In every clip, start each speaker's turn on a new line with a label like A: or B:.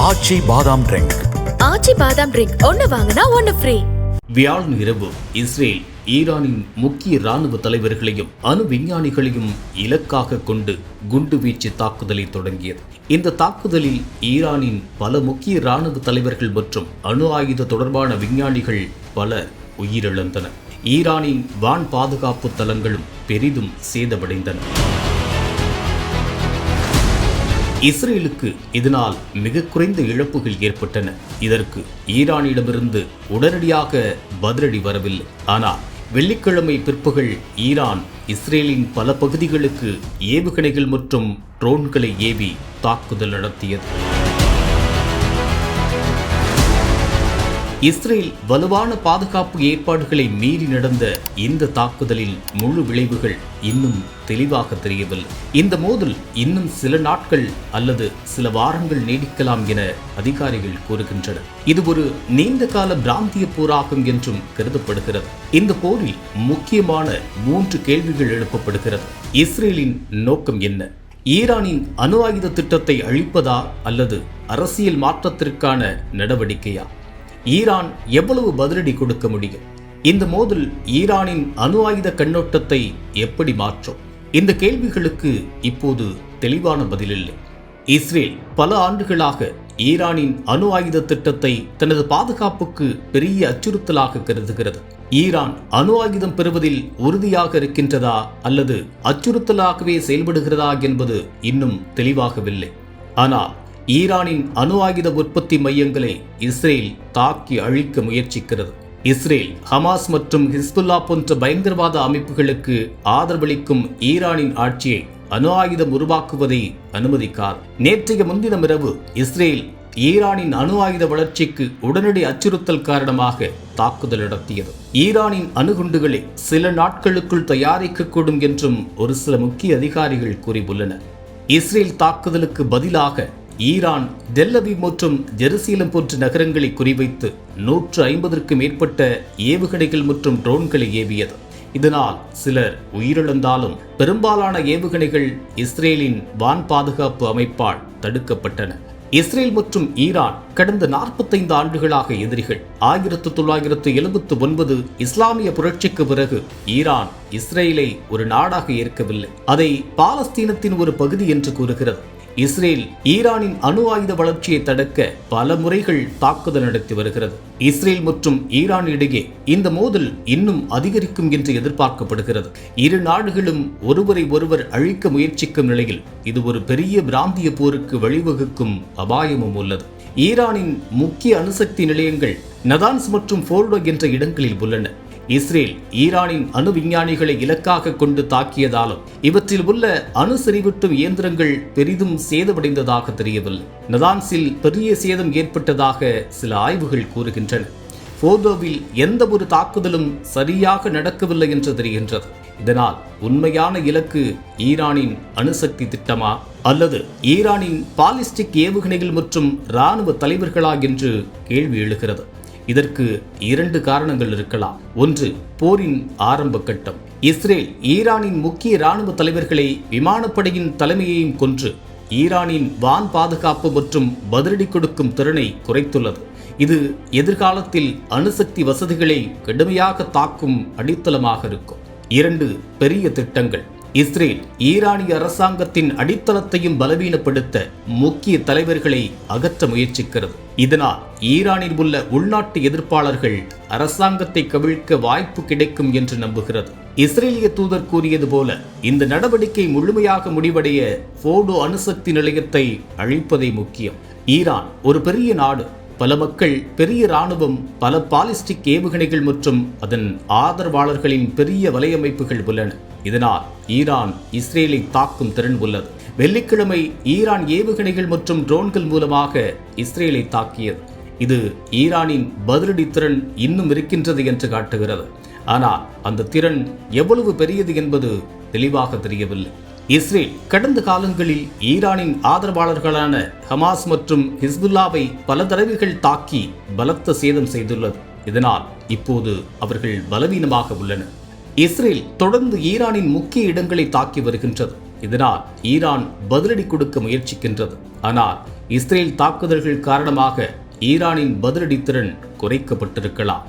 A: ஆச்சி பாதாம் ட்ரிங்க்
B: ஆச்சி பாதாம் ட்ரிங்க் ஒன்னு வாங்கினா ஒன்னு ஃப்ரீ
C: வியாழன் இரவு இஸ்ரேல் ஈரானின் முக்கிய ராணுவ தலைவர்களையும் அணு விஞ்ஞானிகளையும் இலக்காக கொண்டு குண்டுவீச்சு தாக்குதலை தொடங்கியது. இந்த தாக்குதலில் ஈரானின் பல முக்கிய ராணுவ தலைவர்கள் மற்றும் அணு ஆயுத தொடர்பான விஞ்ஞானிகள் பலர் உயிரிழந்தனர். ஈரானின் வான் பாதுகாப்பு தளங்களும் பெரிதும் சேதமடைந்தன. இஸ்ரேலுக்கு இதனால் மிக குறைந்த இழப்புகள் ஏற்பட்டன. இதற்கு ஈரானிடமிருந்து உடனடியாக பதிலடி வரவில்லை. ஆனால் வெள்ளிக்கிழமை பிற்பகல் ஈரான் இஸ்ரேலின் பல பகுதிகளுக்கு ஏவுகணைகள் மற்றும் ட்ரோன்களை ஏவி தாக்குதல் நடத்தியது. இஸ்ரேல் வலுவான பாதுகாப்பு ஏற்பாடுகளை மீறி நடந்த இந்த தாக்குதலின் முழு விளைவுகள் இன்னும் தெளிவாக தெரியவில்லை. இந்த மோதல் இன்னும் சில நாட்கள் அல்லது சில வாரங்கள் நீடிக்கலாம் என அதிகாரிகள் கூறுகின்றனர். இது ஒரு நீண்ட கால பிராந்திய போராகும் என்றும் கருதப்படுகிறது. இந்த போரில் முக்கியமான மூன்று கேள்விகள் எழுப்பப்படுகிறது. இஸ்ரேலின் நோக்கம் என்ன? ஈரானின் அணு ஆயுத திட்டத்தை அழிப்பதா அல்லது அரசியல் மாற்றத்திற்கான நடவடிக்கையா? ஈரான் எவ்வளவு பதிலடி கொடுக்க முடியும்? இந்த மோதல் ஈரானின் அணு ஆயுத கண்ணோட்டத்தை எப்படி மாற்றும்? இந்த கேள்விகளுக்கு இப்போது தெளிவான பதிலில்லை. இஸ்ரேல் பல ஆண்டுகளாக ஈரானின் அணு ஆயுத திட்டத்தை தனது பாதுகாப்புக்கு பெரிய அச்சுறுத்தலாக கருதுகிறது. ஈரான் அணு ஆயுதம் பெறுவதில் உறுதியாக இருக்கின்றதா அல்லது அச்சுறுத்தலாகவே செயல்படுகிறதா என்பது இன்னும் தெளிவாகவில்லை. ஆனால் ஈரானின் அணு ஆயுத உற்பத்தி மையங்களை இஸ்ரேல் தாக்கி அழிக்க முயற்சிக்கிறது. இஸ்ரேல் ஹமாஸ் மற்றும் ஹிஸ்புல்லா போன்ற பயங்கரவாத அமைப்புகளுக்கு ஆதரவளிக்கும் ஈரானின் ஆட்சியை அணு ஆயுதம் உருவாக்குவதை அனுமதிக்கார். நேற்றைய முன்தினம் இரவு இஸ்ரேல் ஈரானின் அணு ஆயுத வளர்ச்சிக்கு உடனடி அச்சுறுத்தல் காரணமாக தாக்குதல் நடத்தியது. ஈரானின் அணுகுண்டுகளை சில நாட்களுக்குள் தயாரிக்கக்கூடும் என்றும் ஒரு சில முக்கிய அதிகாரிகள் கூறியுள்ளனர். இஸ்ரேல் தாக்குதலுக்கு பதிலாக ஈரான் டெல்லவி மற்றும் ஜெருசீலம் போன்ற நகரங்களை குறிவைத்து நூற்று ஐம்பதற்கு மேற்பட்ட ஏவுகணைகள் மற்றும் ட்ரோன்களை ஏவியது. இதனால் சிலர் உயிரிழந்தாலும் பெரும்பாலான ஏவுகணைகள் இஸ்ரேலின் வான் பாதுகாப்பு அமைப்பால் தடுக்கப்பட்டன. இஸ்ரேல் மற்றும் ஈரான் கடந்த நாற்பத்தைந்து ஆண்டுகளாக எதிரிகள். ஆயிரத்து தொள்ளாயிரத்து எழுபத்து ஒன்பது இஸ்லாமிய புரட்சிக்கு பிறகு ஈரான் இஸ்ரேலை ஒரு நாடாக ஏற்கவில்லை. அதை பாலஸ்தீனத்தின் ஒரு பகுதி என்று கூறுகிறது. இஸ்ரேல் ஈரானின் அணு ஆயுத வளர்ச்சியை தடுக்க பல முறைகள் தாக்குதல் நடத்தி வருகிறது. இஸ்ரேல் மற்றும் ஈரான் இடையே இந்த மோதல் இன்னும் அதிகரிக்கும் என்று எதிர்பார்க்கப்படுகிறது. இரு நாடுகளும் ஒருவரை ஒருவர் அழிக்க முயற்சிக்கும் நிலையில் இது ஒரு பெரிய பிராந்திய போருக்கு வழிவகுக்கும் அபாயமும் உள்ளது. ஈரானின் முக்கிய அணுசக்தி நிலையங்கள் நதான்ஸ் மற்றும் போர்டோ என்ற இடங்களில் உள்ளன. இஸ்ரேல் ஈரானின் அணு விஞ்ஞானிகளை இலக்காக கொண்டு தாக்கியதாலும் இவற்றில் உள்ள அணு செறிவூட்டும் இயந்திரங்கள் பெரிதும் சேதமடைந்ததாக தெரியவில்லை. நதான்ஸில் பெரிய சேதம் ஏற்பட்டதாக சில ஆய்வுகள் கூறுகின்றன. போர்டோவில் எந்த ஒரு தாக்குதலும் சரியாக நடக்கவில்லை என்று தெரிகின்றது. இதனால் உண்மையான இலக்கு ஈரானின் அணுசக்தி திட்டமா? அல்லது ஈரானின் பாலிஸ்டிக் ஏவுகணைகள் மற்றும் இராணுவ தலைவர்களா? என்று கேள்வி எழுகிறது. இதற்கு இரண்டு காரணங்கள் இருக்கலாம். ஒன்று போரின் ஆரம்ப கட்டம். இஸ்ரேல் ஈரானின் முக்கிய இராணுவ தலைவர்களை விமானப்படையின் தலைமையையும் கொன்று ஈரானின் வான் பாதுகாப்பு மற்றும் பதிலடி கொடுக்கும் திறனை குறைத்துள்ளது. இது எதிர்காலத்தில் அணுசக்தி வசதிகளை கடுமையாக தாக்கும் அடித்தளமாக இருக்கும். இரண்டு பெரிய திட்டங்கள். இஸ்ரேல் ஈரானிய அரசாங்கத்தின் அடித்தளத்தையும் பலவீனப்படுத்த முக்கிய தலைவர்களை அகற்ற முயற்சிக்கிறது. இதனால் ஈரானில் உள்ள உள்நாட்டு எதிர்ப்பாளர்கள் அரசாங்கத்தை கவிழ்க்க வாய்ப்பு கிடைக்கும் என்று நம்புகிறது. இஸ்ரேலிய தூதர் கூறியது போல இந்த நடவடிக்கை முழுமையாக முடிவடைய போடோ அணுசக்தி நிலையத்தை அழிப்பதே முக்கியம். ஈரான் ஒரு பெரிய நாடு. பல மக்கள் பெரிய இராணுவம் பல பாலிஸ்டிக் ஏவுகணைகள் மற்றும் அதன் ஆதரவாளர்களின் பெரிய வலையமைப்புகள் உள்ளன. இதனால் ஈரான் இஸ்ரேலை தாக்கும் திறன் உள்ளது. வெள்ளிக்கிழமை ஈரான் ஏவுகணைகள் மற்றும் ட்ரோன்கள் மூலமாக இஸ்ரேலை தாக்கியது. இது ஈரானின் பதிலடி திறன் இன்னும் இருக்கின்றது என்று காட்டுகிறது. ஆனால் அந்த திறன் எவ்வளவு பெரியது என்பது தெளிவாக தெரியவில்லை. இஸ்ரேல் கடந்த காலங்களில் ஈரானின் ஆதரவாளர்களான ஹமாஸ் மற்றும் ஹிஸ்புல்லாவை பல தடவைகள் தாக்கி பலத்த சேதம் செய்துள்ளது. இதனால் இப்போது அவர்கள் பலவீனமாக உள்ளனர். இஸ்ரேல் தொடர்ந்து ஈரானின் முக்கிய இடங்களை தாக்கி வருகின்றது. இதனால் ஈரான் பதிலடி கொடுக்க முயற்சிக்கின்றது. ஆனால் இஸ்ரேல் தாக்குதல்கள் காரணமாக ஈரானின் பதிலடி திறன் குறைக்கப்பட்டிருக்கலாம்.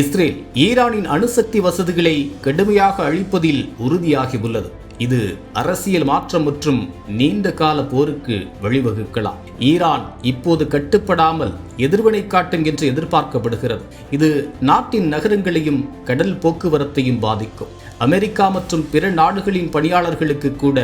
C: இஸ்ரேல் ஈரானின் அணுசக்தி வசதிகளை கடுமையாக அழிப்பதில் உறுதியாகி உள்ளது இது அரசியல் மாற்றம் மற்றும் நீண்ட கால போருக்கு வழிவகுக்கலாம். ஈரான் இப்போது கட்டுப்படாமல் எதிர்வினை காட்டும் என்று எதிர்பார்க்கப்படுகிறது. இது நாட்டின் நகரங்களையும் கடல் போக்குவரத்தையும் பாதிக்கும். அமெரிக்கா மற்றும் பிற நாடுகளின் பணியாளர்களுக்கு கூட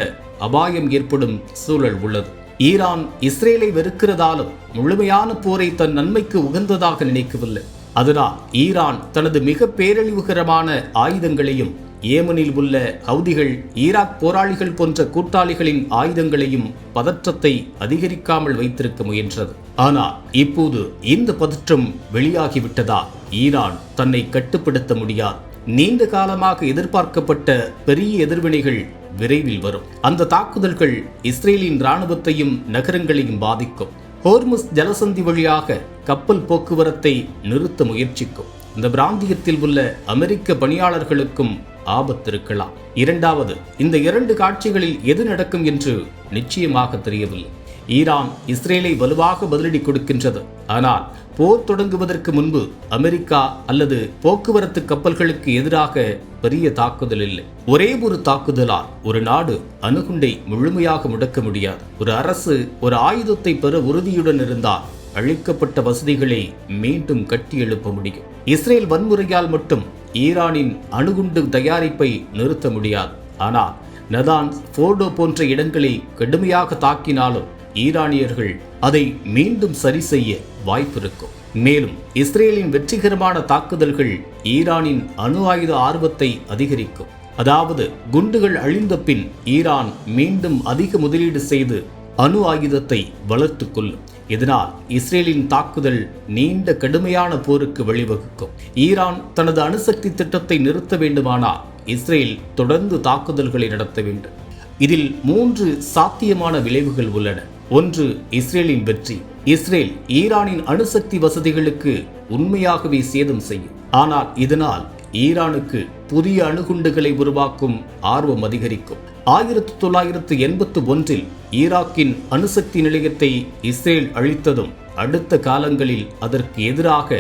C: அபாயம் ஏற்படும் சூழல் உள்ளது. ஈரான் இஸ்ரேலை வெறுக்கிறதாலும் முழுமையான போரை தன் நன்மைக்கு உகந்ததாக நினைக்கவில்லை. அதனால் ஈரான் தனது மிக பேரழிவுகரமான ஆயுதங்களையும் ஏமனில் உள்ள ஹவுதிகள் ஈராக் போராளிகள் போன்ற கூட்டாளிகளின் ஆயுதங்களையும் பதற்றத்தை அதிகரிக்காமல் வைத்திருக்க முயன்றது. ஆனால் இப்போது இந்த பதற்றம் வெளியாகிவிட்டதா? ஈரான் தன்னை கட்டுப்படுத்த முடியாது. நீண்ட காலமாக எதிர்பார்க்கப்பட்ட பெரிய எதிர்வினைகள் விரைவில் வரும். அந்த தாக்குதல்கள் இஸ்ரேலின் இராணுவத்தையும் நகரங்களையும் பாதிக்கும். ஹோர்முஸ் ஜலசந்தி வழியாக கப்பல் போக்குவரத்தை நிறுத்த முயற்சிக்கும். இந்த பிராந்தியத்தில் உள்ள அமெரிக்க பணியாளர்களுக்கும் ஆபத்து இருக்கலாம் இரண்டாவது இந்த இரண்டு காட்சிகளில் எது நடக்கும் என்று நிச்சயமாக தெரியவில்லை. ஈரான் இஸ்ரேலை வலுவாக பதிலடி கொடுக்கின்றது. ஆனால் போர் தொடங்குவதற்கு முன்பு அமெரிக்கா அல்லது போக்குவரத்து கப்பல்களுக்கு எதிராக பெரிய தாக்குதல் இல்லை ஒரே ஒரு தாக்குதலால் ஒரு நாடு அணுகுண்டை முழுமையாக முடக்க முடியாது. ஒரு அரசு ஒரு ஆயுதத்தை பெற உறுதியுடன் இருந்தால் அழிக்கப்பட்ட வசதிகளை மீண்டும் கட்டியெழுப்ப முடியும். இஸ்ரேல் வன்முறையால் மட்டும் ஈரானின் அணுகுண்டு தயாரிப்பை நிறுத்த முடியாது. ஆனால் நதான் போர்டோ போன்ற இடங்களை கடுமையாக தாக்கினாலும் ஈரானியர்கள் அதை மீண்டும் சரி செய்ய வாய்ப்பிருக்கும். மேலும் இஸ்ரேலின் வெற்றிகரமான தாக்குதல்கள் ஈரானின் அணு ஆயுத ஆர்வத்தை அதிகரிக்கும். அதாவது குண்டுகள் அழிந்த பின் ஈரான் மீண்டும் அதிக முதலீடு செய்து அணு ஆயுதத்தை வளர்த்து கொள்ளும். இதனால் இஸ்ரேலின் தாக்குதல் நீண்ட கடுமையான போருக்கு வழிவகுக்கும்? ஈரான் தனது அணுசக்தி திட்டத்தை நிறுத்த வேண்டுமானால் இஸ்ரேல் தொடர்ந்து தாக்குதல்களை நடத்த வேண்டும். இதில் மூன்று சாத்தியமான விளைவுகள் உள்ளன. ஒன்று இஸ்ரேலின் வெற்றி. இஸ்ரேல் ஈரானின் அணுசக்தி வசதிகளுக்கு உண்மையாகவே சேதம் செய்யும். ஆனால் இதனால் ஈரானுக்கு புதிய அணுகுண்டுகளை உருவாக்கும் ஆர்வம் அதிகரிக்கும். ஆயிரத்தி தொள்ளாயிரத்து எண்பத்து ஒன்றில் ஈராக்கின் அணுசக்தி நிலையத்தை இஸ்ரேல் அழித்ததும் அடுத்த காலங்களில் அதற்கு எதிராக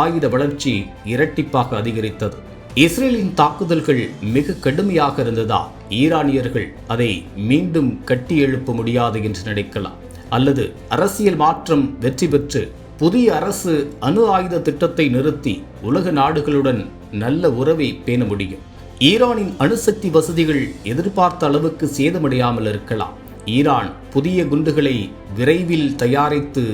C: ஆயுத வளர்ச்சி இரட்டிப்பாக அதிகரித்தது. இஸ்ரேலின் தாக்குதல்கள் மிக கடுமையாக இருந்ததால் ஈரானியர்கள் அதை மீண்டும் கட்டி எழுப்ப முடியாது என்று நினைக்கலாம். அல்லது அரசியல் மாற்றம் வெற்றி பெற்று புதிய அரசு அணு ஆயுத திட்டத்தை நிறுத்தி உலக நாடுகளுடன் நல்ல உறவை பேண முடியும். ஈரானின் அணுசக்தி வசதிகள் எதிர்பார்த்த அளவுக்கு சேதமடையாமல் இருக்கலாம். ஈரான் புதிய குண்டுகளை விரைவில் தயாரித்து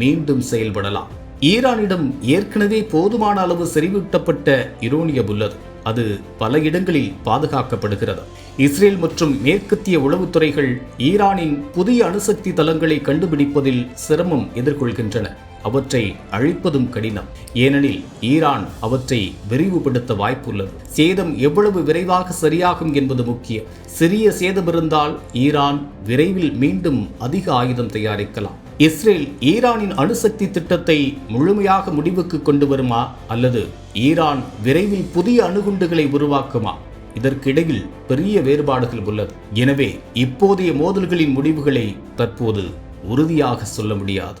C: மீண்டும் செயல்படலாம். ஈரானிடம் ஏற்கனவே போதுமான அளவு செறிவூட்டப்பட்ட இரோனியம் உள்ளது அது பல இடங்களில் பாதுகாக்கப்படுகிறது. இஸ்ரேல் மற்றும் மேற்கத்திய உளவுத்துறைகள் ஈரானின் புதிய அணுசக்தி தளங்களை கண்டுபிடிப்பதில் சிரமம் எதிர்கொள்கின்றன. அவற்றை அழிப்பதும் கடினம். ஏனெனில் ஈரான் அவற்றை விரிவுபடுத்த வாய்ப்புள்ளது. சேதம் எவ்வளவு விரைவாக சரியாகும் என்பது முக்கியம். சிறிய சேதம் இருந்தால் ஈரான் விரைவில் மீண்டும் அதிக ஆயுதம் தயாரிக்கலாம். இஸ்ரேல் ஈரானின் அணுசக்தி திட்டத்தை முழுமையாக முடிவுக்கு கொண்டு வருமா? அல்லது ஈரான் விரைவில் புதிய அணுகுண்டுகளை உருவாக்குமா? இதற்கிடையில் பெரிய வேறுபாடுகள் உள்ளது. எனவே இப்போதைய மோதல்களின் முடிவுகளை தற்போது உறுதியாக சொல்ல முடியாது.